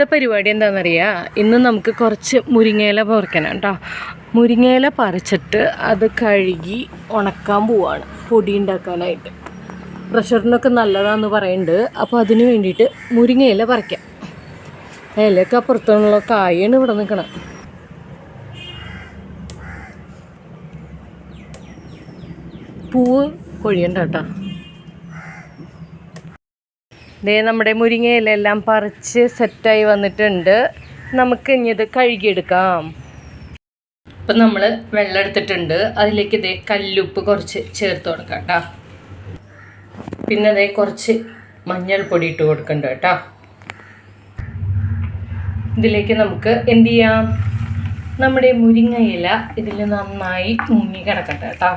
ഇന്നത്തെ പരിപാടി എന്താണെന്നറിയാ ഇന്ന് നമുക്ക് കുറച്ച് മുരിങ്ങയില പറിക്കണം കേട്ടോ മുരിങ്ങയില പറിച്ചിട്ട് അത് കഴുകി ഉണക്കാൻ പോവാണ് പൊടി ഉണ്ടാക്കാനായിട്ട്. പ്രഷറിനൊക്കെ നല്ലതാന്ന് പറയുന്നുണ്ട് അപ്പോൾ അതിന് വേണ്ടിയിട്ട് മുരിങ്ങയില പറിക്കാം. ഇലയൊക്കെ അപ്പുറത്തുള്ള കായാണ് ഇവിടെ നിൽക്കണം പൂവ് കൊഴിയണ്ട കേട്ടോ ദേ നമ്മുടെ മുരിങ്ങയിലെല്ലാം പറിച്ച് സെറ്റായി വന്നിട്ടുണ്ട്. നമുക്ക് ഇനി ഇത് കഴുകിയെടുക്കാം. ഇപ്പം നമ്മൾ വെള്ളം എടുത്തിട്ടുണ്ട്. അതിലേക്ക് ഇതേ കല്ലുപ്പ് കുറച്ച് ചേർത്ത് കൊടുക്കാം കേട്ടോ പിന്നെ അതേ കുറച്ച് മഞ്ഞൾപ്പൊടി ഇട്ട് കൊടുക്കണ്ട കേട്ടോ ഇതിലേക്ക് നമുക്ക് എന്ത് ചെയ്യാം? നമ്മുടെ മുരിങ്ങ ഇല ഇതിൽ നന്നായി മുങ്ങി കിടക്കട്ടെ കേട്ടോ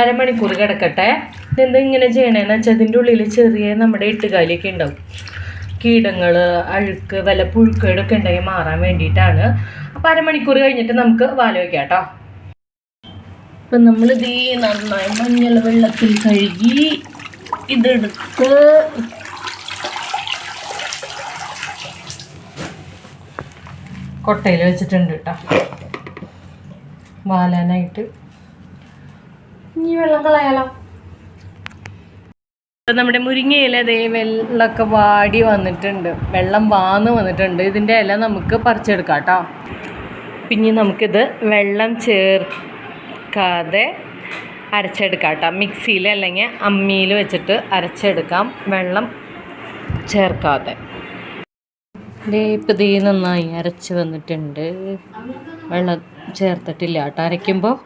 അരമണിക്കൂർ കിടക്കട്ടെ. ഇതെന്താ ഇങ്ങനെ ചെയ്യണേന്ന് വെച്ചാൽ അതിന്റെ ഉള്ളിൽ ചെറിയ നമ്മുടെ എട്ടുകാലിയൊക്കെ ഉണ്ടാവും. കീടങ്ങൾ അഴുക്ക് വല്ല പുഴുക്കേടൊക്കെ ഉണ്ടെങ്കിൽ മാറാൻ വേണ്ടിയിട്ടാണ്. അപ്പം അരമണിക്കൂർ കഴിഞ്ഞിട്ട് നമുക്ക് വാല വയ്ക്കാം കേട്ടോ. നമ്മൾ ഇതീ നന്നായി മഞ്ഞൾ വെള്ളത്തിൽ കഴുകി ഇതെടുത്ത് കൊട്ടയിൽ വെച്ചിട്ടുണ്ട് കേട്ടോ. വാലാനായിട്ട്. ഇനി വെള്ളം കളയാലോ? ഇപ്പം നമ്മുടെ മുരിങ്ങയില ദേ വെള്ളമൊക്കെ വാടി വന്നിട്ടുണ്ട്. വെള്ളം വാന്ന് വന്നിട്ടുണ്ട്. ഇതിന്റെ ഇല നമുക്ക് പറിച്ചെടുക്കാം കേട്ടോ. പിന്നെ നമുക്കിത് വെള്ളം ചേർക്കാതെ അരച്ചെടുക്കാം കേട്ടോ. മിക്സിയിൽ അല്ലെങ്കിൽ അമ്മിയിൽ വെച്ചിട്ട് അരച്ചെടുക്കാം. വെള്ളം ചേർക്കാതെ. ഇപ്പം ദേ നന്നായി അരച്ച് വന്നിട്ടുണ്ട്. വെള്ളം ചേർത്തിട്ടില്ല കേട്ടോ. അരയ്ക്കുമ്പോൾ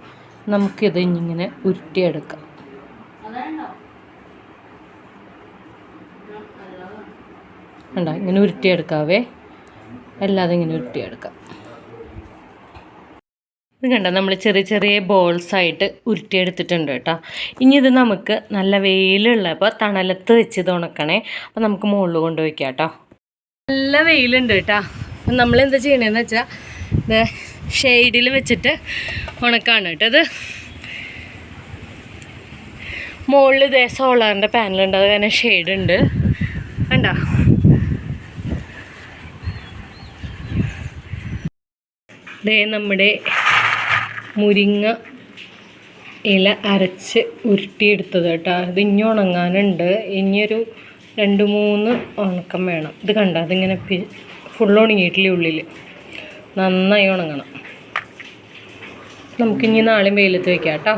നമുക്കിത് ഇങ്ങനെ ഉരുട്ടിയെടുക്കാം. ഉണ്ടോ ഇങ്ങനെ ഉരുട്ടിയെടുക്കാവേ. അല്ലാതെ ഇങ്ങനെ ഉരുട്ടിയെടുക്കാം. ഇത് കണ്ട? നമ്മൾ ചെറിയ ചെറിയ ബോൾസ് ആയിട്ട് ഉരുട്ടിയെടുത്തിട്ടുണ്ട് കേട്ടോ. ഇനി ഇത് നമുക്ക് നല്ല വെയിലുള്ളപ്പോൾ തണലത്ത് വെച്ച് ഇത് ഉണക്കണേ. അപ്പോൾ നമുക്ക് മുകളിൽ കൊണ്ടുപോയി കേട്ടോ. നല്ല വെയിലുണ്ട് കേട്ടോ. നമ്മൾ എന്താ ചെയ്യണതെന്ന് വെച്ചാൽ ഇത് ഷെയ്ഡിൽ വെച്ചിട്ട് ഉണക്കാണ് കേട്ടോ ഇത്. മുകളിൽ ഇതേ സോളാറിന്റെ പാനലുണ്ട് അത് കാരണം ഷെയ്ഡുണ്ട് കണ്ടോ? ദേ നമ്മുടെ മുരിങ്ങ ഇല അരച്ച് ഉരുട്ടിയെടുത്തത് കേട്ടോ. ഇത് ഇനി ഉണങ്ങാനുണ്ട്. ഇനിയൊരു രണ്ട് മൂന്ന് ഉണക്കം വേണം. ഇത് കണ്ട? അതിങ്ങനെ പി ഫുൾ ഉണങ്ങിയിട്ടില്ല ഉള്ളിൽ നന്നായി ഉണങ്ങണം. നമുക്കിനി നാളെയും വെയിലത്ത് വെക്കാം കേട്ടോ.